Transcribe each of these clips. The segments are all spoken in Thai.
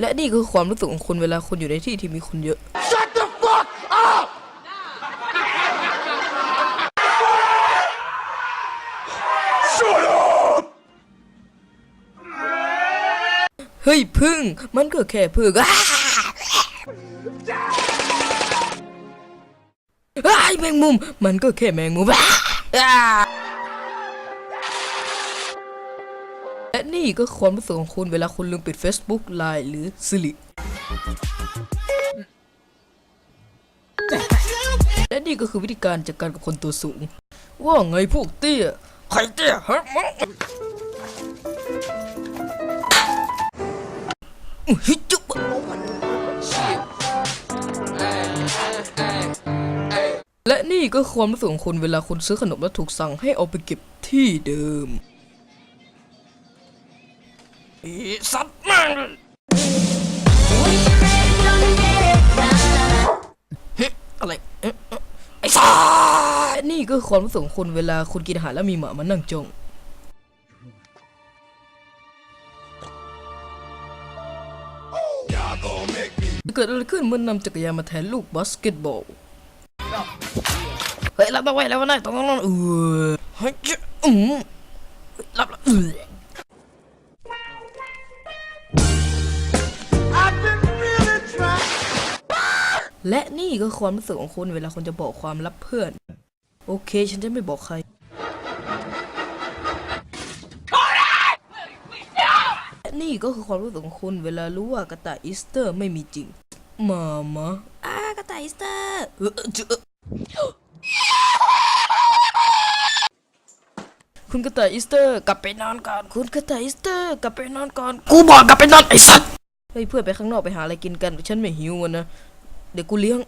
และนี่คือความรู้สึกของคุณเวลาคุณอยู่ในที่ที่มีคนเยอะ Shut the fuck up! Shut up! เฮ้ยพึ่ง มันก็แค่พึ่งอ้าอ้ายแมงมุม มันก็แค่แมงมุม และนี่ก็ความรู้สึกของคุณเวลาคุณลืมปิด Facebook Line หรือ Siri และนี่ก็คือวิธีการจัดการกับคนตัวสูง ว่าไงพวกเตี้ย ใครเตี้ยฮะมึงฮึจุบและนี่ก็ความรู้สึกของคุณเวลาคุณซื้อขนมแล้วถูกสั่งให้เอาไปเก็บที่เดิม อีสัตว์แม่งเฮ้ยอะไรเอ๊ะเอ๊ะไอ้สัตว์นี่ก็ความรู้สึกของคุณเวลาคุณกินอาหารแล้วมีหมามานั่งจ้องเกิดอะไรขึ้นเมื่อนำจักรยานมาแทนลูกบาสเกตบอล เฮ้ยรับเอาไว้แล้วนนั้นตรงนั้นเออเฮ้ยอืมรับแล้วเออ และนี่ก็ความรู้สึกของคุณเวลาคุณจะบอกความลับเพื่อน โอเค ฉันจะไม่บอกใคร และนี่ก็คือความรู้สึกของคุณเวลารู้ว่ากระต่ายอีสเตอร์ไม่มีจริง มามะอ่ากระต่ายอีสเตอร์เออเจอคุณกระต่ายอีสเตอร์กลับไปนอนก่อน คุณกระต่ายอีสเตอร์กลับไปนอนก่อน กูบอกกลับไปนอนไอ้สัตว์เฮ้ยเพื่อนไปข้างนอกไปหาอะไรกินกัน ฉันไม่หิวอะนะ เดี๋ยวกูเลี้ยง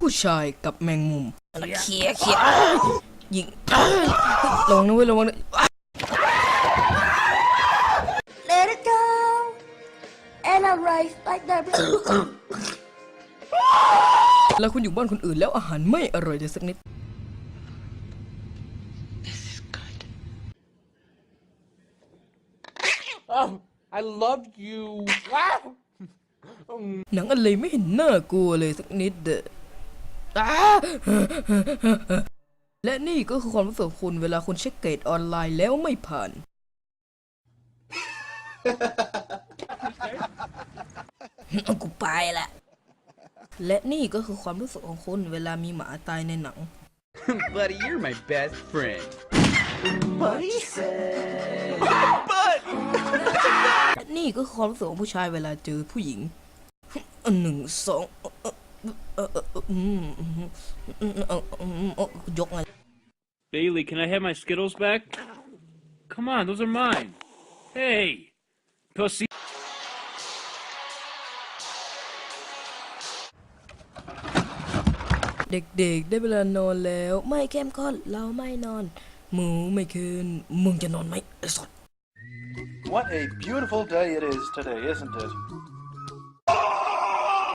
ผู้ชายกับแมงมุมเขี่ยเขี่ยยิงระวังนะเว้ยระวังนะ Let it go. And I rise like that. แล้วคุณอยู่บ้านคนอื่นแล้วอาหารไม่อร่อยเลยสักนิด Oh, I love you. Wow. หนังอะไรไม่เห็นน่ากลัวเลยสักนิดเด้ออ้าและนี่ก็คือความรู้สึกของคุณเวลาคุณเช็คเกรดออนไลน์แล้วไม่ผ่าน เอากูไปละ และนี่ก็คือความรู้สึกของคุณเวลามีหมาตายในหนัง Buddy, you're my best friend. และ นี่ก็ความรู้สึกของผู้ชายเวลาเจอผู้หญิงหนึ่งสองยกไง Bailey, can I have my Skittles back? Come on, those are mine. Hey, pussy. เด็กๆ ได้เวลานอนแล้ว ไม่เข้มข้นเราไม่นอน หมูไม่คืน มึงจะนอนไหมไอ้สัตว What a beautiful day it is today, isn't it?